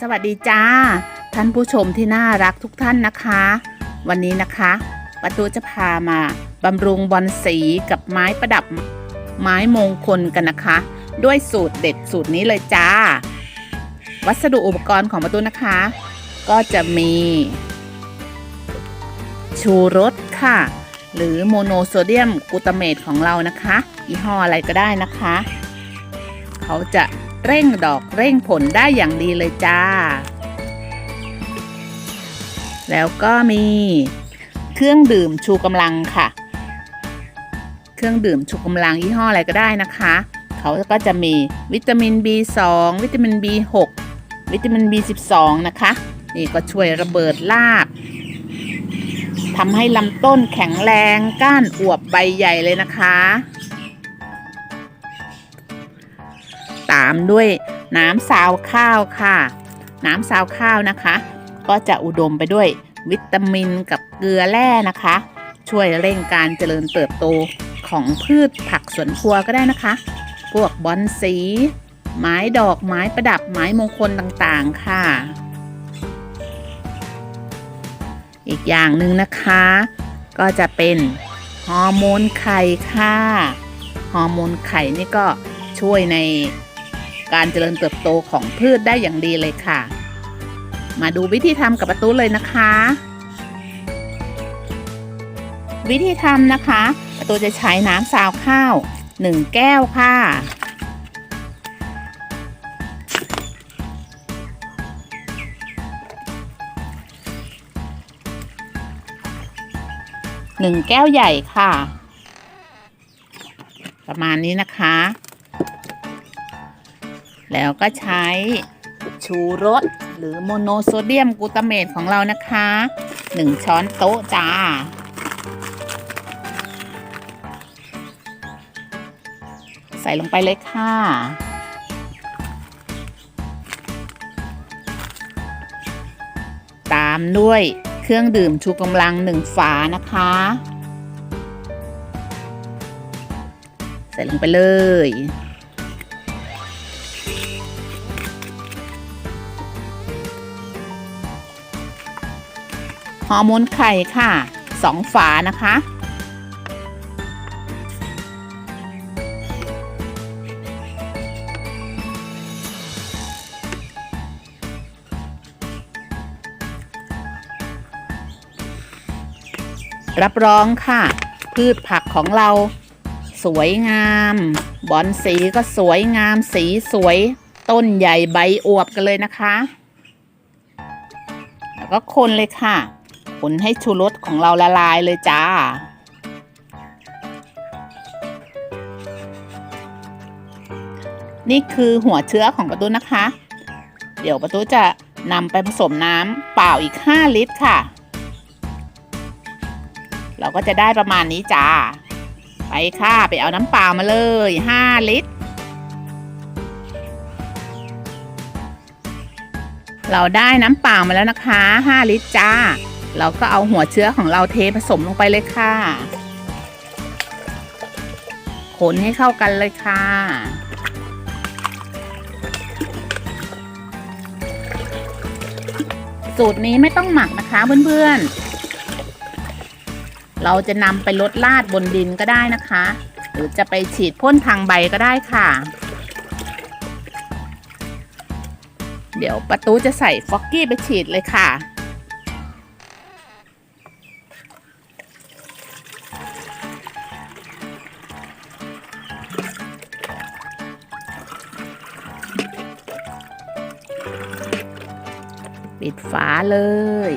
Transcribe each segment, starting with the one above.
สวัสดีจ้า ท่านผู้ชมที่น่ารักทุกท่านนะคะ วันนี้นะคะประตูจะพามาบำรุงบอลสีกับไม้ประดับไม้มงคลกันนะคะ ด้วยสูตรเด็ดสูตรนี้เลยจ้า วัสดุอุปกรณ์ของประตูนะคะ ก็จะมี ชูรสค่ะ หรือโมโนโซเดียมกูตาเมตของเรานะคะยี่ห้ออะไรก็ได้นะคะ เขาจะ เร่งดอกเร่งผลได้อย่างดีเลยจ้า แล้วก็มีเครื่องดื่มชูกำลังค่ะ เครื่องดื่มชูกำลังยี่ห้ออะไรก็ได้นะคะ เขาก็จะมีวิตามิน B2 วิตามิน B6 วิตามิน B12 นะคะ นี่ก็ช่วยระเบิดรากทำให้ลำต้นแข็งแรงก้านอวบใบใหญ่เลยนะคะ ตามด้วยน้ำซาวข้าวค่ะ น้ำซาวข้าวนะคะ ก็จะอุดมไปด้วยวิตามินกับเกลือแร่นะคะ ช่วยเร่งการเจริญเติบโตของพืชผักสวนครัวก็ได้นะคะ พวกบอนสี ไม้ดอกไม้ประดับไม้มงคลต่างๆค่ะ อีกอย่างหนึ่งนะคะ ก็จะเป็นฮอร์โมนไข่ค่ะ ฮอร์โมนไข่นี่ก็ช่วยใน การเจริญเติบโตของพืชได้อย่างดีเลยค่ะ มาดูวิธีทำกับประตูเลยนะคะ วิธีทำนะคะ ประตูจะใช้น้ำซาวข้าว 1 แก้วค่ะหนึ่งแก้วใหญ่ค่ะ ประมาณนี้นะคะ แล้วก็ใช้ชูรสหรือโมโนโซเดียมกูตาเมตของเรานะคะ 1 ช้อนโต๊ะจ้า ใส่ลงไปเลยค่ะ ตามด้วยเครื่องดื่มชูกำลังหนึ่งฝานะคะ ใส่ลงไปเลย ฮอร์โมนไข่ค่ะสองฝานะคะ รับรองค่ะ พืชผักของเรา สวยงาม บอนสีก็สวยงามสีสวย ต้นใหญ่ใบอวบกันเลยนะคะ แล้วก็คนเลยค่ะ นให้ชูรสของเราละลายเลยจ้า นี่คือหัวเชื้อของประตูนะคะ เดี๋ยวประตูจะนำไปผสมน้ำเปล่าอีก 5 ลิตรค่ะ เราก็จะได้ประมาณนี้จ้า ไปค่ะ ไปเอาน้ำเปล่ามาเลย 5 ลิตรเราได้น้ำเปล่ามาแล้วนะคะ 5 ลิตรจ้า เราก็เอาหัวเชื้อของเราเทผสมลงไปเลยค่ะ คนให้เข้ากันเลยค่ะ สูตรนี้ไม่ต้องหมักนะคะเพื่อนๆ เราจะนำไปลดลาดบนดินก็ได้นะคะ หรือจะไปฉีดพ่นทางใบก็ได้ค่ะ เดี๋ยวประตูจะใส่ฟอกกี้ไปฉีดเลยค่ะ ปิดฝาเลย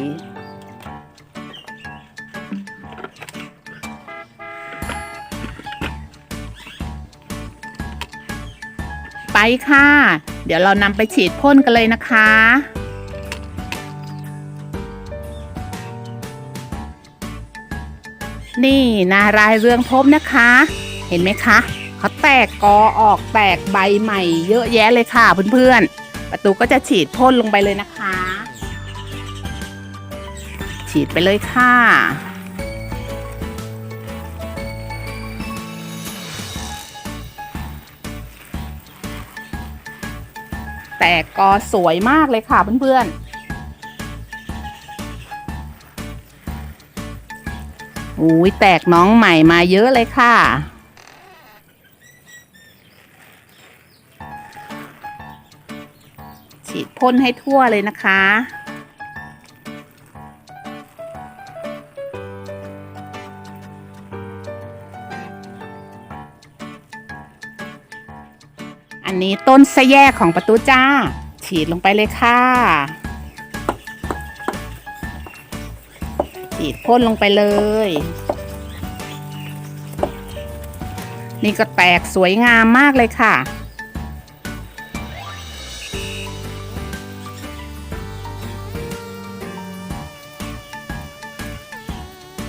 ไปค่ะ เดี๋ยวเรานำไปฉีดพ่นกันเลยนะคะนี่นารายเรืองพบนะคะ เห็นไหมคะเขาแตกกอออกแตกใบใหม่ เยอะแยะเลยค่ะเพื่อนๆ ประตูก็จะฉีดพ่นลงไปเลยนะคะ ฉีดไปเลยค่ะ แตกกอสวยมากเลยค่ะเพื่อนๆอุ้ยแตกน้องใหม่มาเยอะเลยค่ะฉีดพ่นให้ทั่วเลยนะคะ อันนี้ต้นสะแยกของประตูจ้า ฉีดลงไปเลยค่ะ ฉีดพ่นลงไปเลย นี่ก็แตกสวยงามมากเลยค่ะ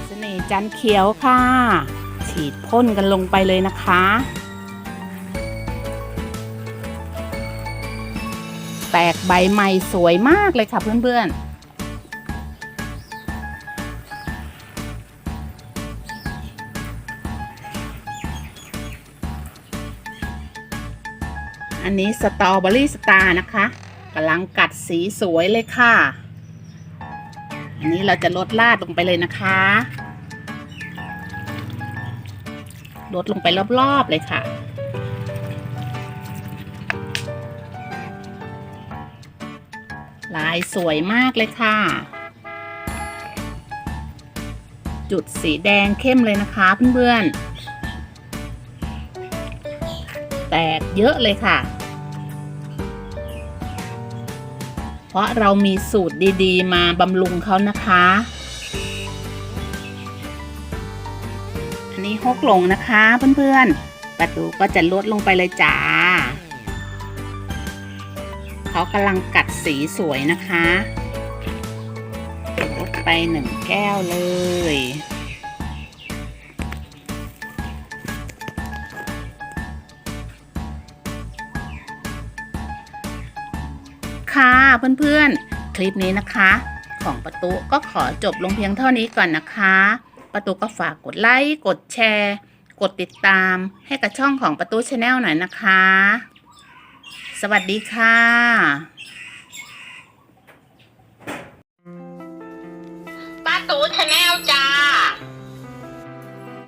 เสน่ห์จันเขียวค่ะ ฉีดพ่นกันลงไปเลยนะคะ แตกใบใหม่สวยมากเลยค่ะเพื่อนๆอันนี้สตรอเบอรี่สตาร์นะคะกำลังกัดสีสวยเลยค่ะ อันนี้เราจะลดลาดลงไปเลยนะคะ ลดลงไปรอบๆเลยค่ะ ลายสวยมากเลยค่ะ จุดสีแดงเข้มเลยนะคะเพื่อนๆ แตกเยอะเลยค่ะ เพราะเรามีสูตรดีๆ มาบำรุงเขานะคะอันนี้ฮกหลงนะคะเพื่อนๆ ประตูก็จะลดลงไปเลยจ้า เขากำลังกัดสีสวยนะคะลดไปหนึ่งแก้วเลย ค่ะเพื่อนๆ คลิปนี้นะคะ ของประตูก็ขอจบลงเพียงเท่านี้ก่อนนะคะ ประตูก็ฝากกดไลค์ กดแชร์ กดติดตามให้กับช่องของประตูชาแนลหน่อยนะคะ สวัสดีค่ะป้าตูชาแนลจ้า